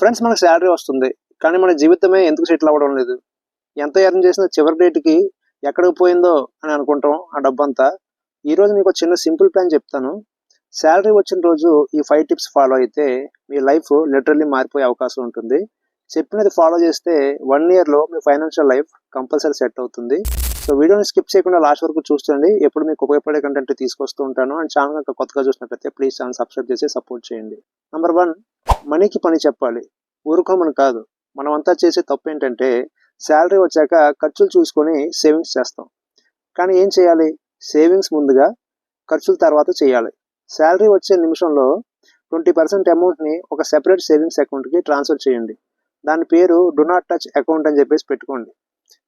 Friends మనకు salary వస్తుంది. కానీ మన జీవితమే ఎందుకు సెటిల్ అవ్వడం లేదు? ఎంత ఎర్న్ చేసినా చివరి డేట్కి ఎక్కడికి పోయిందో అని అనుకుంటాం ఆ డబ్బంతా. ఈరోజు మీకు చిన్న సింపుల్ ప్లాన్ చెప్తాను. శాలరీ వచ్చిన రోజు ఈ ఫైవ్ టిప్స్ ఫాలో అయితే మీ లైఫ్ లిటరల్లీ మారిపోయే అవకాశం ఉంటుంది. చెప్పినది ఫాలో చేస్తే వన్ ఇయర్లో మీ ఫైనాన్షియల్ లైఫ్ కంపల్సరీ సెట్ అవుతుంది. సో వీడియోని స్కిప్ చేయకుండా లాస్ట్ వరకు చూస్తుండి ఎప్పుడు మీకు ఉపయోగపడే కంటెంట్ తీసుకొస్తూ ఉంటాను. అండ్ ఛానల్ కనుక కొత్తగా చూసినట్లయితే ప్లీజ్ ఛానల్ సబ్స్క్రైబ్ చేసి సపోర్ట్ చేయండి. నెంబర్ వన్ మనీకి పని చెప్పాలి. ఊరుకోమని కాదు. మనమంతా చేసే తప్పు ఏంటంటే శాలరీ వచ్చాక ఖర్చులు చూసుకొని సేవింగ్స్ చేస్తాం. కానీ ఏం చేయాలి? సేవింగ్స్ ముందుగా ఖర్చుల తర్వాత చేయాలి. శాలరీ వచ్చే నిమిషంలో ట్వంటీ పర్సెంట్ అమౌంట్ని ఒక సెపరేట్ సేవింగ్స్ అకౌంట్కి ట్రాన్స్ఫర్ చేయండి. దాని పేరు డు నాట్ టచ్ అకౌంట్ అని చెప్పేసి పెట్టుకోండి.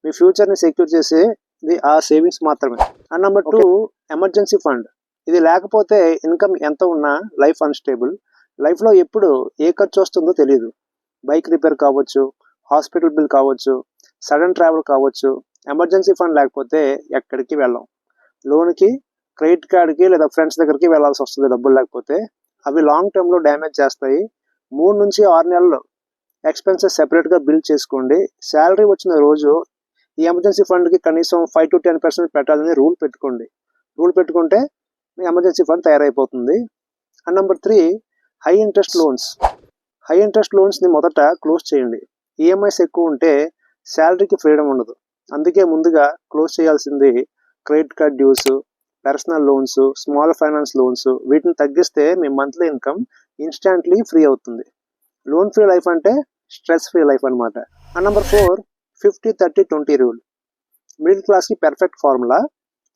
మీ ఫ్యూచర్ని సెక్యూర్ చేసేది ఆ సేవింగ్స్ మాత్రమే. And number two emergency fund. ఇది లేకపోతే ఇన్కమ్ ఎంత ఉన్నా లైఫ్ అన్స్టేబుల్. లైఫ్లో ఎప్పుడు ఏ ఖర్చు వస్తుందో తెలియదు బైక్ రిపేర్ కావచ్చు హాస్పిటల్ బిల్ కావచ్చు సడన్ ట్రావెల్ కావచ్చు ఎమర్జెన్సీ ఫండ్ లేకపోతే ఎక్కడికి వెళ్ళాం. లోన్కి క్రెడిట్ కార్డ్కి లేదా ఫ్రెండ్స్ దగ్గరికి వెళ్ళాల్సి వస్తుంది డబ్బులు లేకపోతే. అవి లాంగ్ టర్మ్లో డ్యామేజ్ చేస్తాయి. మూడు నుంచి ఆరు నెలలు ఎక్స్పెన్సెస్ సెపరేట్గా బిల్ చేసుకోండి. శాలరీ వచ్చిన రోజు ఈ ఎమర్జెన్సీ ఫండ్కి కనీసం ఫైవ్ టు టెన్ పర్సెంట్ పెట్టాలని రూల్ పెట్టుకోండి. రూల్ పెట్టుకుంటే మీ ఎమర్జెన్సీ ఫండ్ తయారైపోతుంది. And number three high interest loans high interest లోన్స్ని మొదట క్లోజ్ చేయండి. ఈఎంఐస్ ఎక్కువ ఉంటే శాలరీకి ఫ్రీడమ్ ఉండదు. అందుకే ముందుగా క్లోజ్ చేయాల్సింది credit card dues personal loans small finance loans వీటిని తగ్గిస్తే మీ మంత్లీ ఇన్కమ్ ఇన్స్టాంట్లీ ఫ్రీ అవుతుంది. లోన్ ఫ్రీ లైఫ్ అంటే స్ట్రెస్ ఫ్రీ లైఫ్ అనమాట and number four fifty thirty twenty rule middle క్లాస్కి పెర్ఫెక్ట్ ఫార్ములా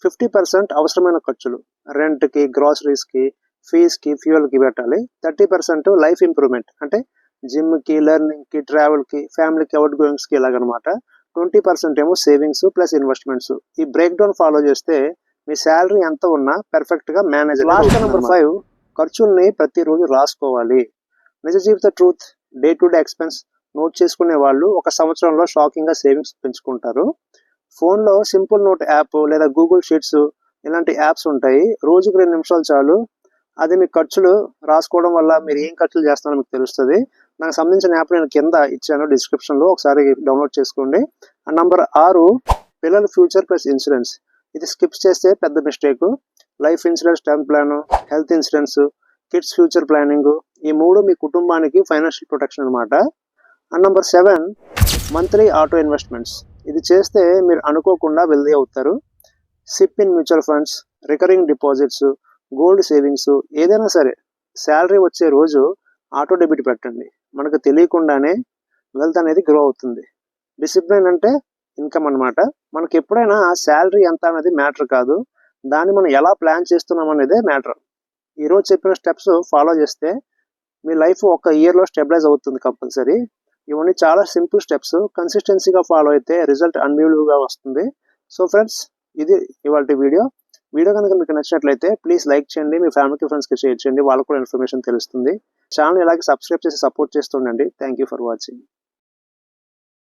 ఫిఫ్టీ పర్సెంట్ అవసరమైన ఖర్చులు. రెంట్కి గ్రాసరీస్కి ఫీజ్కి ఫ్యూయల్కి పెట్టాలి. థర్టీ పర్సెంట్ లైఫ్ ఇంప్రూవ్మెంట్ అంటే జిమ్కి లెర్నింగ్కి ట్రావెల్కి ఫ్యామిలీకి అవుట్ గోయింగ్స్కి ఇలాగనమాట. ట్వంటీ పర్సెంట్ ఏమో సేవింగ్స్ ప్లస్ ఇన్వెస్ట్మెంట్స్ ఈ బ్రేక్ డౌన్ ఫాలో చేస్తే మీ శాలరీ ఎంత ఉన్నా పర్ఫెక్ట్గా మేనేజ్ లాస్ట్ నెంబర్ ఫైవ్ ఖర్చుల్ని ప్రతిరోజు రాసుకోవాలి. నిజ జీవిత truth day to day expense note చేసుకునే వాళ్ళు ఒక సంవత్సరంలో షాకింగ్గా సేవింగ్స్ పెంచుకుంటారు. ఫోన్లో సింపుల్ నోట్ యాప్ లేదా గూగుల్ షీట్స్ ఇలాంటి యాప్స్ ఉంటాయి. రోజుకి రెండు నిమిషాలు చాలు. అది మీ ఖర్చులు రాసుకోవడం వల్ల మీరు ఏం ఖర్చులు చేస్తున్నారో మీకు తెలుస్తుంది. నాకు సంబంధించిన యాప్ నేను కింద ఇచ్చాను డిస్క్రిప్షన్లో ఒకసారి డౌన్లోడ్ చేసుకోండి. ఆ నంబర్ ఆరు పిల్లల ఫ్యూచర్ ప్లస్ ఇన్సూరెన్స్ ఇది స్కిప్ చేస్తే పెద్ద mistake life insurance term plan health insurance kids future planning ఈ మూడు మీ కుటుంబానికి ఫైనాన్షియల్ ప్రొటెక్షన్ అనమాట and number seven monthly auto investments ఇది చేస్తే మీరు అనుకోకుండా వెల్దీ అవుతారు. SIP in mutual funds recurring deposits gold savings ఏదైనా సరే శాలరీ వచ్చే రోజు ఆటో డెబిట్ పెట్టండి. మనకు తెలియకుండానే వెల్త్ అనేది గ్రో అవుతుంది. డిసిప్లిన్ అంటే ఇన్కమ్ అనమాట మనకి ఎప్పుడైనా శాలరీ ఎంత అనేది మ్యాటర్ కాదు. దాన్ని మనం ఎలా ప్లాన్ చేస్తున్నాం అనేదే మ్యాటర్. ఈరోజు చెప్పిన స్టెప్స్ ఫాలో చేస్తే మీ లైఫ్ ఒక ఇయర్లో స్టెబిలైజ్ అవుతుంది కంపల్సరీ. ఇవన్నీ చాలా సింపుల్ స్టెప్స్. కన్సిస్టెన్సీగా ఫాలో అయితే రిజల్ట్ అన్బిలీవబుల్గా వస్తుంది. సో ఫ్రెండ్స్ ఇది ఇవాళ వీడియో. వీడియో కనుక మీకు నచ్చినట్లయితే ప్లీజ్ లైక్ చేయండి మీ ఫ్యామిలీకి ఫ్రెండ్స్కి షేర్ చేయండి వాళ్ళకు కూడా ఇన్ఫర్మేషన్ తెలుస్తుంది. ఛానల్ ఇలాగే సబ్స్క్రైబ్ చేసి support చేస్తుండండి. Thank you for watching